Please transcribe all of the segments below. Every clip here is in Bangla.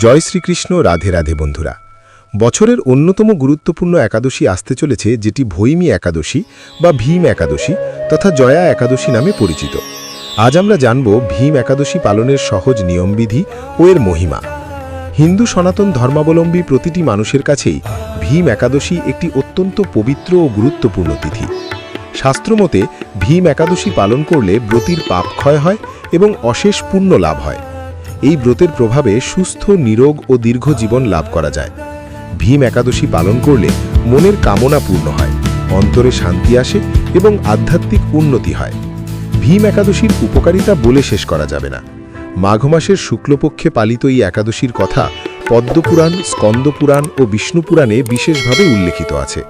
জয় শ্রীকৃষ্ণ, রাধে রাধে বন্ধুরা। বছরের অন্যতম গুরুত্বপূর্ণ একাদশী আসতে চলেছে, যেটি ভৈমী একাদশী বা ভীম একাদশী তথা জয়া একাদশী নামে পরিচিত। আজ আমরা জানব ভীম একাদশী পালনের সহজ নিয়মবিধি ও এর মহিমা। হিন্দু সনাতন ধর্মাবলম্বী প্রতিটি মানুষের কাছেই ভীম একাদশী একটি অত্যন্ত পবিত্র ও গুরুত্বপূর্ণ তিথি। শাস্ত্রমতে, ভীম একাদশী পালন করলে ব্রতির পাপ ক্ষয় হয় এবং অশেষ পুণ্য লাভ হয়। এই ব্রতের প্রভাবে সুস্থ, নিরোগ ও দীর্ঘ জীবন লাভ করা যায়। ভীম একাদশী পালন করলে মনের কামনা পূর্ণ হয়, অন্তরে শান্তি আসে এবং আধ্যাত্মিক উন্নতি হয়। ভীম একাদশীর উপকারিতা বলে শেষ করা যাবে না। মাঘ মাসের শুক্লপক্ষে পালিত এই একাদশীর কথা পদ্মপুরাণ, স্কন্দপুরাণ ও বিষ্ণুপুরাণে বিশেষভাবে উল্লেখিত আছে।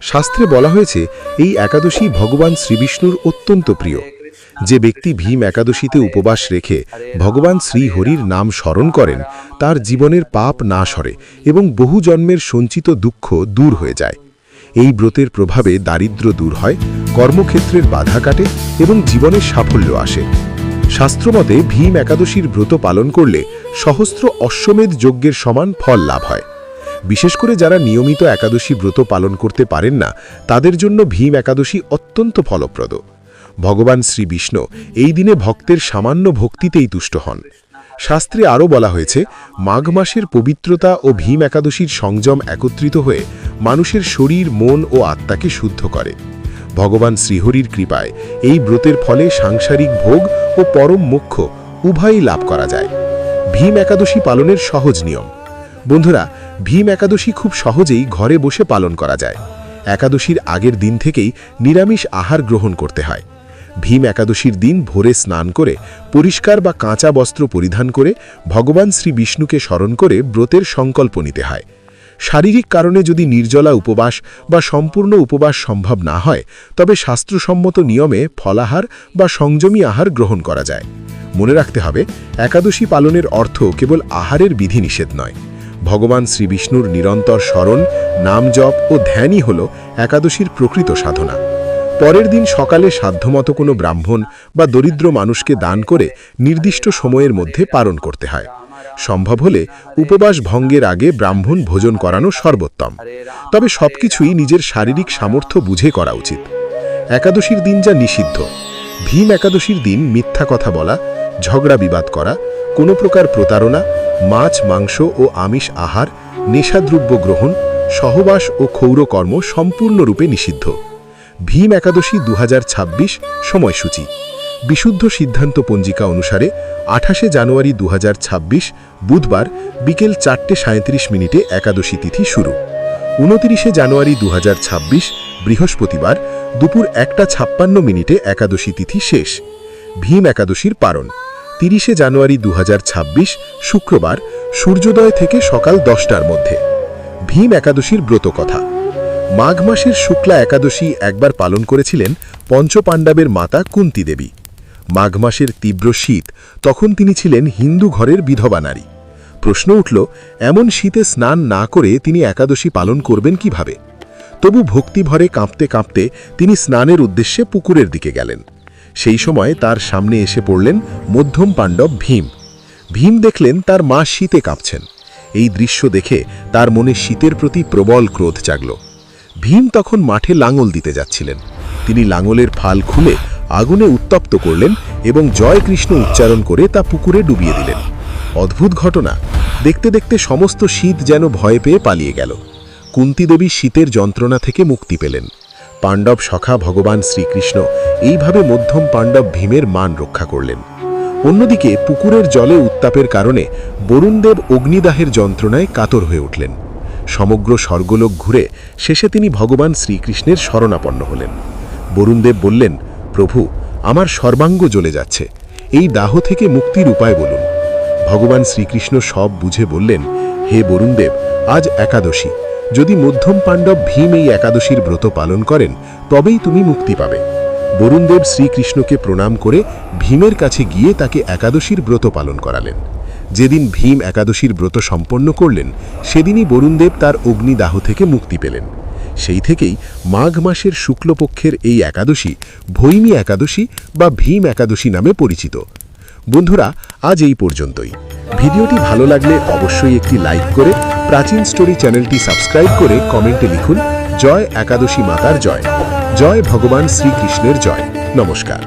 শাস্ত্রে বলা হয়েছে, এই একাদশী ভগবান শ্রীবিষ্ণুর অত্যন্ত প্রিয়। যে ব্যক্তি ভীম একাদশীতে উপবাস রেখে ভগবান শ্রীহরির নাম স্মরণ করেন, তার জীবনের পাপ না সরে এবং বহু জন্মের সঞ্চিত দুঃখ দূর হয়ে যায়। এই ব্রতের প্রভাবে দারিদ্র্য দূর হয়, কর্মক্ষেত্রের বাধা কাটে এবং জীবনের সাফল্য আসে। শাস্ত্রমতে ভীম একাদশীর ব্রত পালন করলে সহস্র অশ্বমেধ যজ্ঞের সমান ফল লাভ হয়। বিশেষ করে যারা নিয়মিত একাদশী ব্রত পালন করতে পারেন না, তাদের জন্য ভীম একাদশী অত্যন্ত ফলপ্রদ। ভগবান শ্রী বিষ্ণু এই দিনে ভক্তের সামান্য ভক্তিতেই তুষ্ট হন। শাস্ত্রে আরও বলা হয়েছে, মাঘ মাসের পবিত্রতা ও ভীম একাদশীর সংযম একত্রিত হয়ে মানুষের শরীর, মন ও আত্মাকে শুদ্ধ করে। ভগবান শ্রীহরির কৃপায় এই ব্রতের ফলে সাংসারিক ভোগ ও পরম মোক্ষ উভয়ই লাভ করা যায়। ভীম একাদশী পালনের সহজ নিয়ম। বন্ধুরা, ভীম একাদশী খুব সহজেই ঘরে বসে পালন করা যায়। একাদশীর আগের দিন থেকেই নিরামিষ আহার গ্রহণ করতে হয়। ভীম একাদশীর দিন ভোরে স্নান করে, পরিষ্কার বা কাঁচা বস্ত্র পরিধান করে ভগবান শ্রী বিষ্ণুকে স্মরণ করে ব্রতের সংকল্প নিতে হয়। শারীরিক কারণে যদি নির্জলা উপবাস বা সম্পূর্ণ উপবাস সম্ভব না হয়, তবে শাস্ত্রসম্মত নিয়মে ফলাহার বা সংযমী আহার গ্রহণ করা যায়। মনে রাখতে হবে, একাদশী পালনের অর্থ কেবল আহারের বিধিনিষেধ নয়। ভগবান শ্রীবিষ্ণুর নিরন্তর স্মরণ, নাম জপ ও ধ্যানই হল একাদশীর প্রকৃত সাধনা। পরের দিন সকালে সাধ্যমতো কোনো ব্রাহ্মণ বা দরিদ্র মানুষকে দান করে নির্দিষ্ট সময়ের মধ্যে পালন করতে হয়। সম্ভব হলে উপবাস ভঙ্গের আগে ব্রাহ্মণ ভোজন করানো সর্বোত্তম। তবে সবকিছুই নিজের শারীরিক সামর্থ্য বুঝে করা উচিত। একাদশীর দিন যা নিষিদ্ধ। ভীম একাদশীর দিন মিথ্যা কথা বলা, ঝগড়া বিবাদ করা, কোনো প্রকার প্রতারণা, মাছ, মাংস ও আমিষ আহার, নেশাদ্রব্য গ্রহণ, সহবাস ও ক্ষৌরকর্ম সম্পূর্ণরূপে নিষিদ্ধ। ভীম একাদশী দুহাজার ছাব্বিশ সময়সূচি। বিশুদ্ধ সিদ্ধান্ত পঞ্জিকা অনুসারে আঠাশে জানুয়ারি দু হাজার ছাব্বিশ বুধবার বিকেল চারটে সাঁত্রিশ মিনিটে একাদশী তিথি শুরু। উনতিরিশে জানুয়ারি দু হাজার ছাব্বিশ বৃহস্পতিবার দুপুর একটা ছাপ্পান্ন মিনিটে একাদশী তিথি শেষ। ভীম একাদশীর পারণ তিরিশে জানুয়ারি দু হাজার ছাব্বিশ শুক্রবার সূর্যোদয় থেকে সকাল দশটার মধ্যে। ভীম একাদশীর ব্রত কথা মাঘ মাসের শুক্লা একাদশী একবার পালন করেছিলেন পঞ্চপাণ্ডবের মাতা কুন্তি দেবী। মাঘ মাসের তীব্র শীত, তখন তিনি ছিলেন হিন্দু ঘরের বিধবা নারী। প্রশ্ন উঠল, এমন শীতে স্নান না করে তিনি একাদশী পালন করবেন কীভাবে? তবু ভক্তিভরে কাঁপতে কাঁপতে তিনি স্নানের উদ্দেশ্যে পুকুরের দিকে গেলেন। সেই সময় তার সামনে এসে পড়লেন মধ্যম পাণ্ডব ভীম। ভীম দেখলেন তার মা শীতে কাঁপছেন। এই দৃশ্য দেখে তার মনে শীতের প্রতি প্রবল ক্রোধ জাগল। ভীম তখন মাঠে লাঙল দিতে যাচ্ছিলেন। তিনি লাঙলের ফাল খুলে আগুনে উত্তপ্ত করলেন এবং জয় কৃষ্ণ উচ্চারণ করে তা পুকুরে ডুবিয়ে দিলেন। অদ্ভুত ঘটনা। দেখতে দেখতে সমস্ত শীত যেন ভয় পেয়ে পালিয়ে গেল। কুন্তি দেবী শীতের যন্ত্রণা থেকে মুক্তি পেলেন। পাণ্ডব সখা ভগবান শ্রীকৃষ্ণ এইভাবে মধ্যম পাণ্ডব ভীমের মান রক্ষা করলেন। অন্যদিকে পুকুরের জলে উত্তাপের কারণে বরুণদেব অগ্নিদাহের যন্ত্রণায় কাতর হয়ে উঠলেন। সমগ্র স্বর্গলোক ঘুরে শেষে তিনি ভগবান শ্রীকৃষ্ণের শরণাপন্ন হলেন। বরুণদেব বললেন, প্রভু, আমার সর্বাঙ্গ জ্বলে যাচ্ছে। এই দাহ থেকে মুক্তির উপায় বলুন। ভগবান শ্রীকৃষ্ণ সব বুঝে বললেন, হে বরুণদেব, আজ একাদশী। যদি মধ্যম পাণ্ডব ভীম এই একাদশীর ব্রত পালন করেন, তবেই তুমি মুক্তি পাবে। বরুণদেব শ্রীকৃষ্ণকে প্রণাম করে ভীমের কাছে গিয়ে তাকে একাদশীর ব্রত পালন করালেন। যেদিন ভীম একাদশীর ব্রত সম্পন্ন করলেন, সেদিনই বরুণদেব তার অগ্নিদাহ থেকে মুক্তি পেলেন। সেই থেকেই মাঘ মাসের শুক্লপক্ষের এই একাদশী ভৈমী একাদশী বা ভীম একাদশী নামে পরিচিত। বন্ধুরা, আজ এই পর্যন্তই। ভিডিওটি ভালো লাগলে অবশ্যই একটি লাইক করে, প্রাচীন স্টোরি চ্যানেলটি সাবস্ক্রাইব করে কমেন্টে লিখুন, জয় একাদশী মাতার জয়। জয় ভগবান শ্রীকৃষ্ণের জয়। নমস্কার।